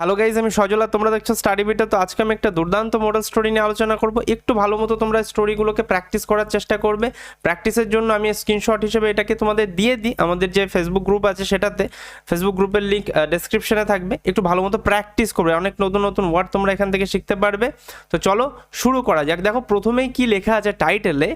Hello guys আমি সজলা, তোমরা দেখছ স্টাডি বিটা তো আজকে আমি একটা দুর্দান্ত মডেল স্টোরি নিয়ে আলোচনা করব। একটু ভালো মতো তোমরা স্টোরিগুলোকে প্র্যাকটিস করার চেষ্টা করবে। প্র্যাকটিসের জন্য আমি স্ক্রিনশট হিসেবে এটাকে তোমাদের দিয়ে দিই। আমাদের যে ফেসবুক গ্রুপ আছে সেটাতে ফেসবুক গ্রুপের লিঙ্ক ডেসক্রিপশনে থাকবে। একটু ভালো মতো প্র্যাকটিস করবে। অনেক নতুন নতুন ওয়ার্ড তোমরা এখান থেকে শিখতে পারবে। তো চলো শুরু করা যাক। দেখো, প্রথমেই কি লেখা আছে টাইটেলে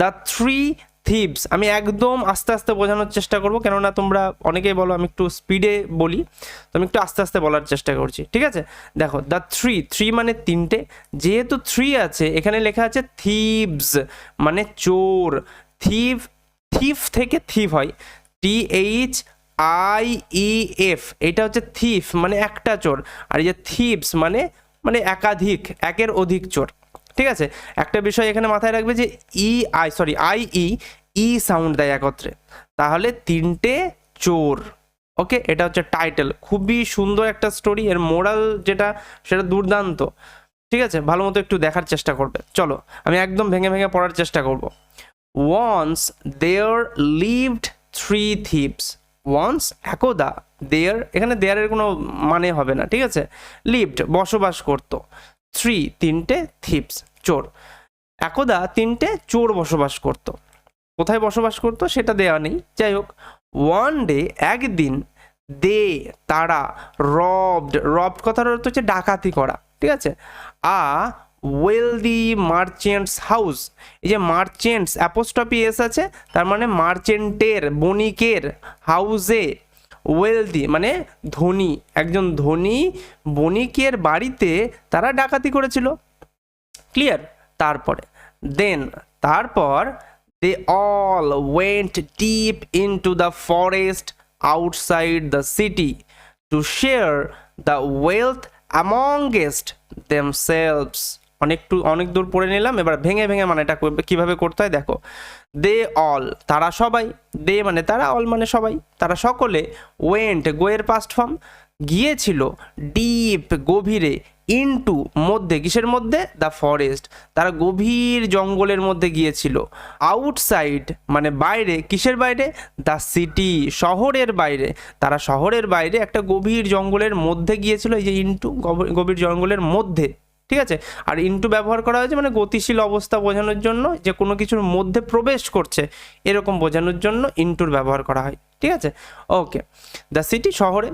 দ্য থ্রি থিপস আমি একদম আস্তে আস্তে বোঝানোর চেষ্টা করব, কেননা তোমরা অনেকেই বলো, আমি একটু স্পিডে বলি, তো আমি একটু আস্তে আস্তে বলার চেষ্টা করছি, ঠিক আছে? দেখো দ্য থ্রি থ্রি মানে তিনটে, যেহেতু থ্রি আছে, এখানে লেখা আছে থিপস মানে চোর থিভ থিফ থেকে থিভ হয় T H I E F এটা হচ্ছে থিফ মানে একটা চোর, আর এই যে থিপস মানে মানে একাধিক, একের অধিক চোর। ঠিক আছে? একটা বিষয় এখানে মাথায় রাখবে যে E, I sorry I, E E sound দেয় একত্রে। তাহলে তিনটে চোর ওকে এটা হচ্ছে টাইটেল খুবই সুন্দর একটা স্টোরি এর মোরাল যেটা, সেটা দুর্দান্ত। ঠিক আছে? ভালো মতো একটু দেখার চেষ্টা করবে। চলো, আমি একদম ভেঙে ভেঙে পড়ার চেষ্টা করব। Once there lived three thieves once একদা দেয়ার এখানে দেয়ারের কোনো মানে হবে না, ঠিক আছে? লিভড বসবাস করতো। থ্রি তিনটে থিপস চোর। একদা তিনটে চোর বসবাস করত। কোথায় বসবাস করতো সেটা দেওয়া নেই। যাই হোক ওয়ান ডে একদিন দে, তারা রবড রবড কথার অর্থ হচ্ছে ডাকাতি করা, ঠিক আছে? আ ওয়েলদি মার্চেন্টস হাউস এই যে মার্চেন্টস অ্যাপোস্টপি এস আছে, তার মানে মার্চেন্টের বণিকের হাউসে ওয়েলদি মানে ধনী, একজন ধনী বণিকের বাড়িতে তারা ডাকাতি করেছিল। ক্লিয়ার তারপরে। দেন তারপর they all went deep into the forest outside the city to share the wealth amongst themselves অনেকটু, অনেক দূর পড়ে নিলাম, এবার ভেঙে ভেঙে মানে এটা কীভাবে করতে হয় দেখো। দে অল তারা সবাই দে মানে তারা অল মানে সবাই, তারা সকলে ওয়েন্ট গোয়ের পাস্ট ফর্ম গিয়েছিল ডিপ গভীরে ইনটু মধ্যে, কিসের মধ্যে? দ্য ফরেস্ট তারা গভীর জঙ্গলের মধ্যে গিয়েছিল। আউটসাইড মানে বাইরে, কিসের বাইরে? দ্য সিটি শহরের বাইরে। তারা শহরের বাইরে একটা গভীর জঙ্গলের মধ্যে গিয়েছিল, এই যে ইনটু গভীর জঙ্গলের মধ্যে। ঠিক আছে? আর ইনটু ব্যবহার করা হয়েছে মানে গতিশীল অবস্থা বোঝানোর জন্য যে কোনো কিছুর মধ্যে প্রবেশ করছে। এরকম বোঝানোর জন্য ইনটুর ব্যবহার করা হয়। ঠিক আছে? ওকে দ্য সিটি শহরে।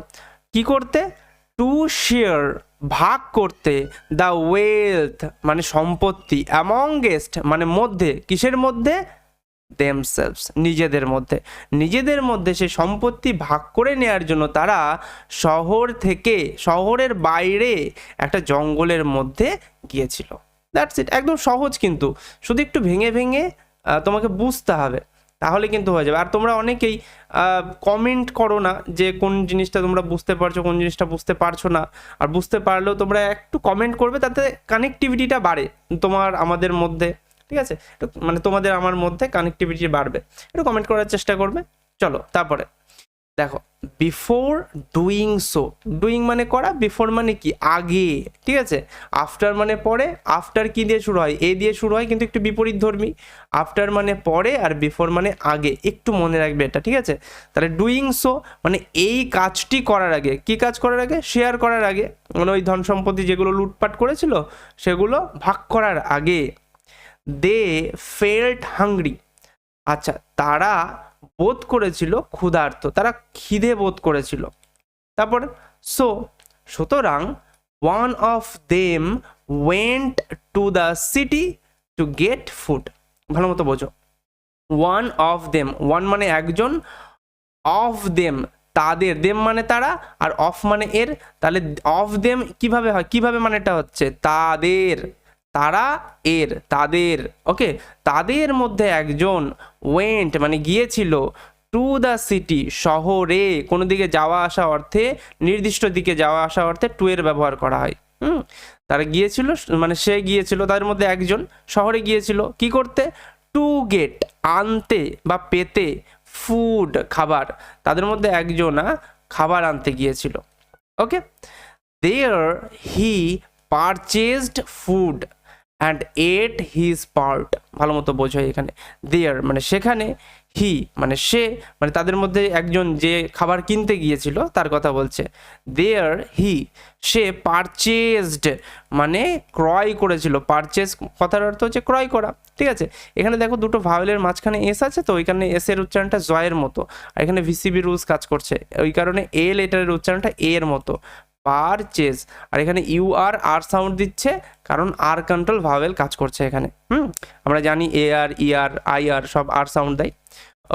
কি করতে? টু শেয়ার ভাগ করতে দ্য ওয়েলথ মানে সম্পত্তি অ্যামংগেস্ট মানে মধ্যে, কিসের মধ্যে? দেমসেলভস নিজেদের মধ্যে। নিজেদের মধ্যে সে সম্পত্তি ভাগ করে নেওয়ার জন্য তারা শহর থেকে, শহরের বাইরে একটা জঙ্গলের মধ্যে গিয়েছিল। দ্যাটস ইট একদম সহজ কিন্তু। শুধু একটু ভেঙে ভেঙে তোমাকে বুঝতে হবে। তাহলে কিন্তু হয়ে যাবে। আর তোমরা অনেকেই কমেন্ট করো না যে কোন জিনিসটা তোমরা বুঝতে পারছ, কোন জিনিসটা বুঝতে পারছ না। আর বুঝতে পারলেও তোমরা একটু কমেন্ট করবে, তাতে কানেকটিভিটিটা বাড়ে তোমার, আমাদের মধ্যে। ঠিক আছে? মানে তোমাদের আমার মধ্যে কানেকটিভিটি বাড়বে। একটু কমেন্ট করার চেষ্টা করবে। চলো, তারপরে। দেখো বিফোর ডুইং সো ডুইং মানে করা বিফোর মানে কি? আগে, ঠিক আছে? আফটার মানে পরে আফটার কি দিয়ে শুরু হয়? এ দিয়ে শুরু হয় কিন্তু একটু বিপরীত ধর্মী। আফটার মানে পরে আর বিফোর মানে আগে। একটু মনে রাখবে এটা, ঠিক আছে? তাহলে ডুইং সো মানে এই কাজটি করার আগে। কি কাজ করার আগে? শেয়ার করার আগে। মানে ওই ধন সম্পত্তি যেগুলো লুটপাট করেছিল, সেগুলো ভাগ করার আগে। দে ফেল্ট হাংরি আচ্ছা তারা বোধ করেছিল ক্ষুধার্ত, তারা খিদে বোধ করেছিল। তারপর সো সুতরাং one of them went to the city to get food ভালো মতো বোঝো। ওয়ান অফ দেম ওয়ান মানে একজন অফ দেম তাদের দেম মানে তারা, আর অফ মানে এর, তাহলে অফ দেম কীভাবে হয়? কীভাবে মানেটা হচ্ছে? তাদের। তারা এর, তাদের ওকে তাদের মধ্যে একজন ওয়েন্ট মানে গিয়েছিল টু দ্য সিটি শহরে, কোনো দিকে যাওয়া আসা অর্থে, নির্দিষ্ট দিকে যাওয়া আসা অর্থে টু এর ব্যবহার করা হয়, হুম? তারা গিয়েছিল মানে সে গিয়েছিল, তাদের মধ্যে একজন, শহরে গিয়েছিল, কি করতে? টু গেট আনতে বা পেতে ফুড খাবার, তাদের মধ্যে একজনা খাবার আনতে গিয়েছিল okay there he purchased food and ate his part ভালো মতো বোঝায় এখানে। দেয়ার মানে সেখানে হি মানে সে মানে তাদের মধ্যে একজন যে খাবার কিনতে গিয়েছিল, তার কথা বলছে। দেয়ার হি সে পারচেজড মানে ক্রয় করেছিল। পারচেজ কথার অর্থ হচ্ছে ক্রয় করা। ঠিক আছে? এখানে দেখো দুটো ভাওয়েলের মাঝখানে এস আছে, তো ওইখানে এস এর উচ্চারণটা জয়ের মতো। আর এখানে ভিসিবি রুলস কাজ করছে। ওই কারণে এ লেটারের উচ্চারণটা এ এর মতো। পারচেজ আর এখানে ইউ আর আর সাউন্ড দিচ্ছে, কারণ আর কন্ট্রোল ভাওয়েল কাজ করছে এখানে। হুম? আমরা জানি এ আর ই আর আই আর সব আর সাউন্ড দেয়।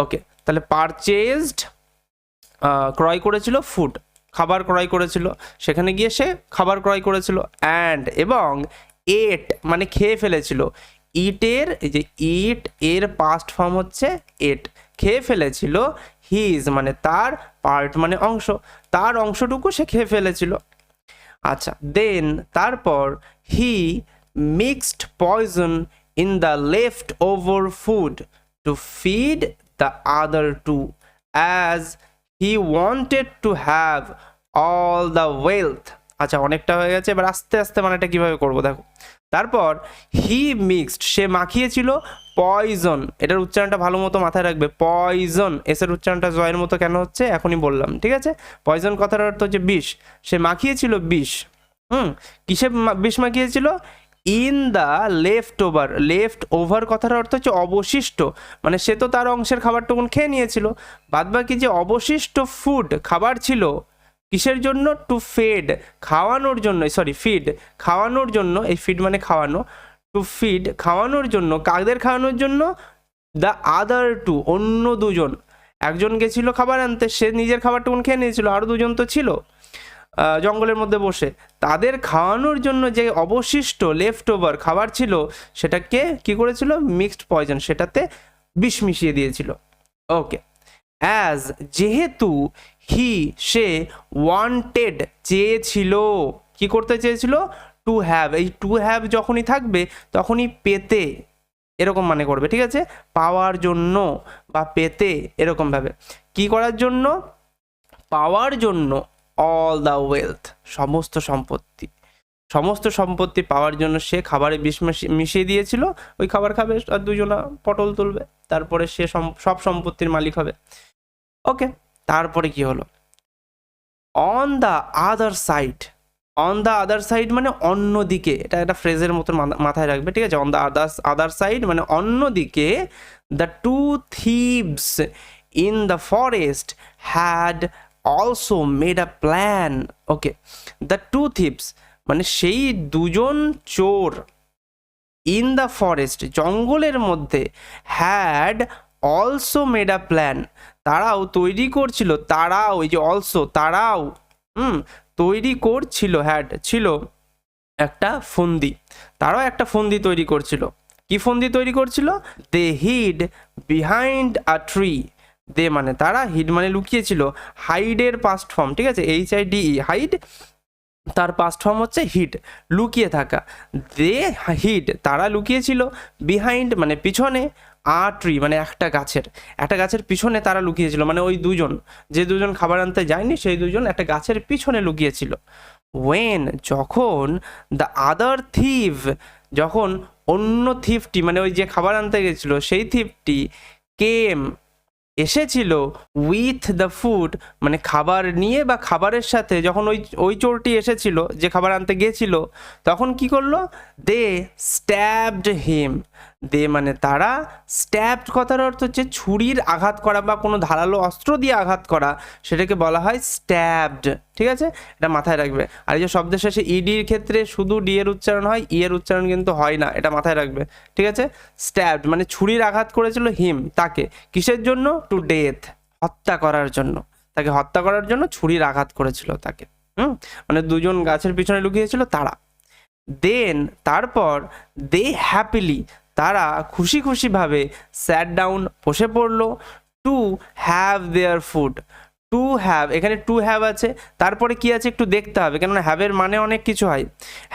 ওকে তাহলে পারচেজড ক্রয় করেছিল ফুড খাবার ক্রয় করেছিল। সেখানে গিয়ে সে খাবার ক্রয় করেছিল। অ্যান্ড এবং এট মানে খেয়ে ফেলেছিল। ইটের এই যে ইট এর পাস্ট ফর্ম হচ্ছে এট খেয়ে ফেলেছিল। হিজ মানে তার পার্ট মানে অংশ। তার অংশটুকু সে খেয়ে ফেলেছিল। আচ্ছা দেন তারপর he mixed poison in the left over food to feed the other two as he wanted to have all the wealth আচ্ছা অনেকটা হয়ে গেছে। এবার আস্তে আস্তে মানে এটা কীভাবে করব? দেখো। তারপর হি মিক্সড সে মাখিয়েছিল পয়জন, এটার উচ্চারণটা ভালো মতো মাথায় রাখবে, পয়জন এসের উচ্চারণটা জয়ের মতো কেন হচ্ছে? এখনই বললাম, ঠিক আছে? পয়জন কথার অর্থ হচ্ছে বিষ, সে মাখিয়েছিল বিষ, হুম? কিসে বিষ মাখিয়েছিল? In the left over left over কথার অর্থ হচ্ছে অবশিষ্ট মানে সে তো তার অংশের খাবারটুকুন খেয়ে নিয়েছিল, বাদবাকি যে অবশিষ্ট ফুড খাবার ছিল, কিসের জন্য? টু ফেড খাওয়ানোর জন্য সরি ফিড খাওয়ানোর জন্য, এই ফিড মানে খাওয়ানো টু ফিড খাওয়ানোর জন্য কাকদের খাওয়ানোর জন্য? দ্য আদার টু অন্য দুজন। একজন গেছিল খাবার আনতে, সে নিজের খাবারটুকুন খেয়ে নিয়েছিল আরও দুজন তো ছিল জঙ্গলের মধ্যে বসে। তাদের খাওয়ানোর জন্য যে অবশিষ্ট লেফট ওভার খাবার ছিল, সেটাকে কি করেছিল? মিক্সড পয়জন সেটাতে বিষ মিশিয়ে দিয়েছিল। ওকে অ্যাজ যেহেতু হি সে ওয়ান্টেড চেয়েছিল, কি করতে চেয়েছিল? টু হ্যাভ এই টু হ্যাভ যখনই থাকবে, তখনই পেতে এরকম মানে করবে, ঠিক আছে? পাওয়ার জন্য বা পেতে এরকমভাবে কি করার জন্য? পাওয়ার জন্য অল দ্য ওয়েলথ সমস্ত সম্পত্তি। সমস্ত সম্পত্তি পাওয়ার জন্য সে খাবারে বিষ মিশি- মিশিয়ে দিয়েছিল, ওই খাবার খাবে আর দুজনা পটল তুলবে, তারপরে সে সব সম্পত্তির মালিক হবে। ওকে তারপরে কি হলো? On the other side on the other side মানে অন্য দিকে এটা একটা ফ্রেজের মতো মাথায় রাখবে, ঠিক আছে? On the other other side মানে অন্য দিকে the two thieves in the forest had also made a plan okay the two thieves মানে সেই দুজন চোর ইন দ্য ফরেস্ট জঙ্গলের মধ্যে had also made a plan তারাও তৈরি করছিল, তারাও, এই যে অলসো তারাও হুম, তৈরি করছিল হ্যাড ছিল একটা ফন্দি। তারাও একটা ফন্দি তৈরি করছিল। কি ফন্দি তৈরি করছিল? দে হিড বিহাইন্ড আ ট্রি দে মানে তারা হিড মানে লুকিয়েছিল। হাইডের পাস্ট ফর্ম ঠিক আছে? এইচ আই ডি হাইড তার পাস্ট ফর্ম হচ্ছে হিড লুকিয়ে থাকা। দে হিড তারা লুকিয়েছিল বিহাইন্ড মানে পিছনে আ ট্রি মানে একটা গাছের। একটা গাছের পিছনে তারা লুকিয়েছিল মানে ওই দুজন। যে দুজন খাবার আনতে যায়নি, সেই দুজন একটা গাছের পিছনে লুকিয়েছিল। ওয়েন যখন দ্য আদার থিভ যখন অন্য থিফটি মানে ওই যে খাবার আনতে গেছিল, সেই থিফটি কেম এসেছিল উইথ দ্য ফুড মানে খাবার নিয়ে বা খাবারের সাথে যখন ওই ওই চোরটি এসেছিল, যে খাবার আনতে গেছিল, তখন কি করল? দে স্ট্যাবড হিম দে মানে তারা স্ট্যাবড কথার অর্থ হচ্ছে ছুরির আঘাত করা বা কোনো ধারালো অস্ত্র দিয়ে আঘাত করা, সেটাকে বলা হয় স্ট্যাবড ঠিক আছে? এটা মাথায় রাখবে। আর এই যে শব্দের শেষে ইডির ক্ষেত্রে শুধু ডি এর উচ্চারণ হয় ই এর উচ্চারণ কিন্তু হয় না, এটা মাথায় রাখবে, ঠিক আছে? স্ট্যাবড মানে ছুরির আঘাত করেছিল হিম তাকে। কিসের জন্য? টু ডেথ হত্যা করার জন্য। তাকে হত্যা করার জন্য ছুরির আঘাত করেছিল তাকে, হুম? মানে দুজন গাছের পিছনে লুকিয়েছিল তারা। দেন তারপর দে হ্যাপিলি তারা খুশি খুশিভাবে স্যাট ডাউন বসে পড়ল। To have their food to have এখানে টু হ্যাভ আছে, তারপরে কি আছে একটু দেখতে হবে, কেননা হ্যাভের মানে অনেক কিছু হয়।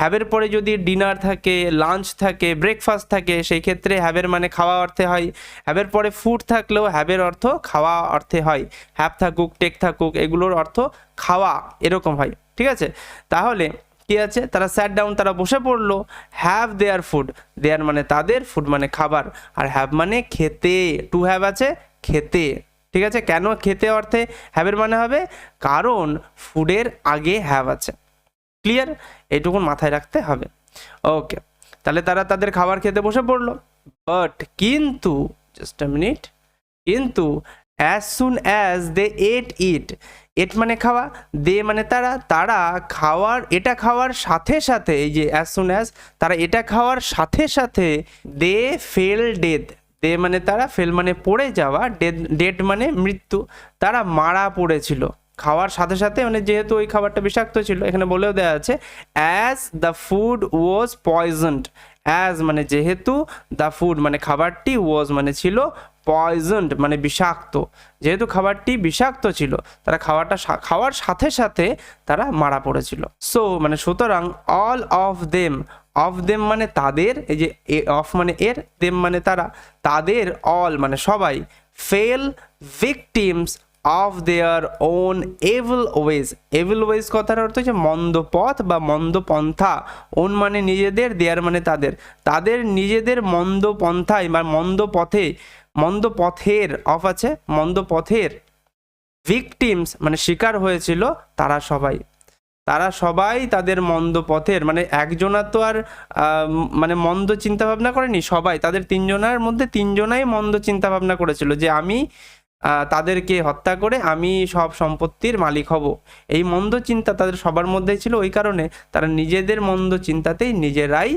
হ্যাভের পরে যদি ডিনার থাকে লাঞ্চ থাকে ব্রেকফাস্ট থাকে, সেই ক্ষেত্রে হ্যাভের মানে খাওয়া অর্থে হয়। হ্যাভের পরে ফুড থাকলেও হ্যাভের অর্থ খাওয়া অর্থে হয়। হ্যাভ থাকুক টেক থাকুক, এগুলোর অর্থ খাওয়া, এরকম হয়। ঠিক আছে? তাহলে কি আছে? তারা স্যাট ডাউন তারা বসে পড়ল। হ্যাভ দেয়ার ফুড দেয়ার মানে তাদের ফুড মানে খাবার। আর হ্যাভ মানে খেতে। টু হ্যাভ আছে খেতে। ঠিক আছে? কেন খেতে অর্থে হ্যাভের মানে হবে? কারণ ফুডের আগে হ্যাভ আছে। ক্লিয়ার এইটুকুন মাথায় রাখতে হবে। ওকে তাহলে তারা তাদের খাবার খেতে বসে পড়ল। বাট কিন্তু জাস্ট মিনিট কিন্তু as soon as they ate it ate মানে খাওয়া দে মানে তারা তারা খাওয়ার, এটা খাওয়ার সাথে সাথে, এই যে অ্যাজ সুন অ্যাজ তারা এটা খাওয়ার সাথে সাথে দে ফেল ডেথ দে মানে তারা ফেল মানে পড়ে যাওয়া ডেড ডেড মানে মৃত্যু। তারা মারা পড়েছিল। খাওয়ার সাথে সাথে মানে যেহেতু ওই খাবারটা বিষাক্ত ছিল, এখানে বলেও দেওয়া আছে as the food was poisoned as মানে যেহেতু দ্য ফুড মানে খাবারটি ওয়াজ মানে ছিল পয়জন্ড মানে বিষাক্ত। যেহেতু খাবারটি বিষাক্ত ছিল, তারা সা- খাওয়ার সাথে সাথে তারা মারা পড়েছিল। সো মানে সুতরাং all of them of them মানে তাদের, এই যে অফ মানে এর দেম মানে তারা। তাদের অল মানে সবাই fell victims of their own evil ways evil ways কথার অর্থ হচ্ছে মন্দ পথ বা মন্দ পন্থা। ওন মানে নিজেদের দেয়ার মানে তাদের। তাদের নিজেদের মন্দ পন্থায় বা মন্দ পথে, মন্দ পথের অফ আছে, মন্দ পথের ভিকটিমস মানে শিকার হয়েছিল তারা সবাই। তারা সবাই তাদের মন্দ পথের মানে একজনা তো আর মানে মন্দ চিন্তা ভাবনা করেনি, সবাই। তাদের তিনজনার মধ্যে তিনজনাই মন্দ চিন্তা ভাবনা করেছিল যে আমি তাদেরকে হত্যা করে আমি সব সম্পত্তির মালিক হব। এই মন্দ চিন্তা তাদের সবার মধ্যেই ছিল। ওই কারণে তারা নিজেদের মন্দ চিন্তাতেই নিজেরাই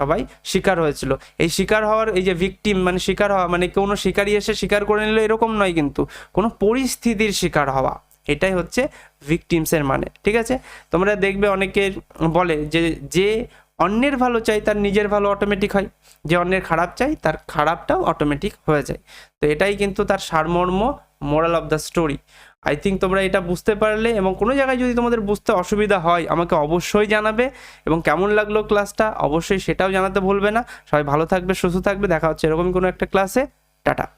সবাই শিকার হয়েছিল। এই শিকার হওয়ার এই যে ভিকটিম মানে শিকার হওয়া মানে কোনো শিকারী এসে শিকার করে নিল এরকম নয় কিন্তু, কোনো পরিস্থিতির শিকার হওয়া, এটাই হচ্ছে ভিকটিমসের মানে। ঠিক আছে? তোমরা দেখবে অনেকে বলে যে যে অন্যের ভালো চাই, তার নিজের ভালো অটোমেটিক হয়। যে অন্যের খারাপ চাই, তার খারাপটাও অটোমেটিক হয়ে যায়। তো এটাই কিন্তু তার সারমর্ম moral of the story I think তোমরা এটা বুঝতে পারলে এবং কোনো জায়গায় যদি তোমাদের বুঝতে অসুবিধা হয়, আমাকে অবশ্যই জানাবে এবং কেমন লাগল ক্লাসটা অবশ্যই সেটাও জানাতে ভুলবে না। সবাই ভালো থাকবে, সুস্থ থাকবে। দেখা হচ্ছে এরকম কোনো একটা ক্লাসে টাটা।